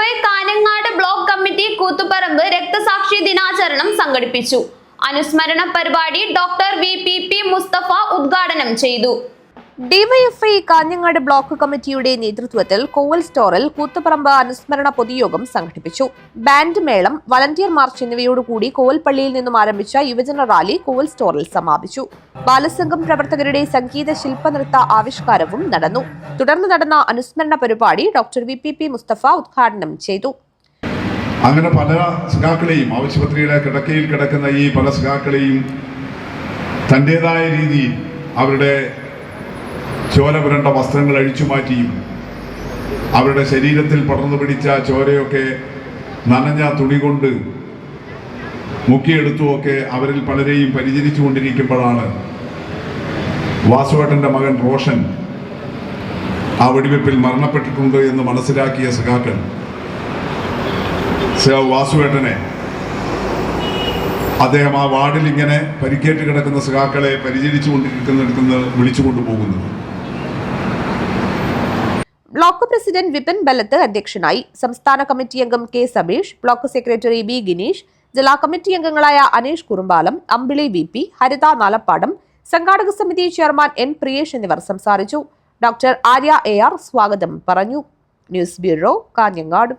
DYFI Kanhangad block committee Koothuparamba രക്തസാക്ഷി ദിനാചരണം സംഘടിപ്പിച്ചു. അനുസ്മരണ പരിപാടി doctor V P P Mustafa ഉദ്ഘാടനം ചെയ്തു. ഡിവൈഎഫ്ഐ കാഞ്ഞങ്ങാട് ബ്ലോക്ക് കമ്മിറ്റിയുടെ നേതൃത്വത്തിൽ കോവൽ സ്റ്റോറിൽ കൂത്തുപറമ്പ് അനുസ്മരണ പൊതുയോഗം സംഘടിപ്പിച്ചു. ബാൻഡ് മേളം വളണ്ടിയർ മാർച്ച് എന്നിവയോടുകൂടി കോവൽപ്പള്ളിയിൽ നിന്നും ആരംഭിച്ച യുവജന റാലി കോവൽ സ്റ്റോറിൽ സമാപിച്ചു. ബാലസംഘം പ്രവർത്തകരുടെ സംഗീത ശില്പനൃത്ത ആവിഷ്കാരവും നടന്നു. തുടർന്ന് നടന്ന അനുസ്മരണ പരിപാടി doctor V P P Mustafa ഉദ്ഘാടനം ചെയ്തു. അങ്ങനെ പല സഖാക്കളെയും ആവശ്യപത്രിയുടെ കിടക്കയിൽ കിടക്കുന്ന ഈ പല സഖാക്കളെയും തന്റെതായ രീതിയിൽ അവരുടെ ചോര പുരണ്ട വസ്ത്രങ്ങൾ അഴിച്ചു മാറ്റിയും അവരുടെ ശരീരത്തിൽ പടർന്നു പിടിച്ച ചോരയൊക്കെ നനഞ്ഞ തുണി കൊണ്ട് മുക്കിയെടുത്തുമൊക്കെ അവരിൽ പലരെയും പരിചരിച്ചു കൊണ്ടിരിക്കുമ്പോഴാണ് വാസുവേട്ടന്റെ മകൻ റോഷൻ ആ വെടിവെപ്പിൽ മരണപ്പെട്ടിട്ടുണ്ട് എന്ന് മനസ്സിലാക്കിയ സഖാക്കൾ വാസുവേട്ടനെ. അദ്ദേഹം ആ വാർഡിൽ ഇങ്ങനെ പരിക്കേറ്റ് കിടക്കുന്ന സഖാക്കളെ പരിചരിച്ചു കൊണ്ടിരിക്കുന്നിടത്തുനിന്ന് വിളിച്ചു കൊണ്ടുപോകുന്നത് ബ്ലോക്ക് പ്രസിഡന്റ് വിപിൻ ബലത്ത് അധ്യക്ഷനായി സംസ്ഥാന കമ്മിറ്റി അംഗം K Sabeesh block secretary B Gineesh ജില്ലാ കമ്മിറ്റി അംഗങ്ങളായ അനീഷ് കുറുമ്പാലം അമ്പിളി വി പി ഹരിത നാലപ്പാടം സംഘാടക സമിതി ചെയർമാൻ എൻ പ്രിയേഷ് എന്നിവർ സംസാരിച്ചു. ഡോക്ടർ ആര്യ എ ആർ സ്വാഗതം പറഞ്ഞു. News bureau Kanhangad.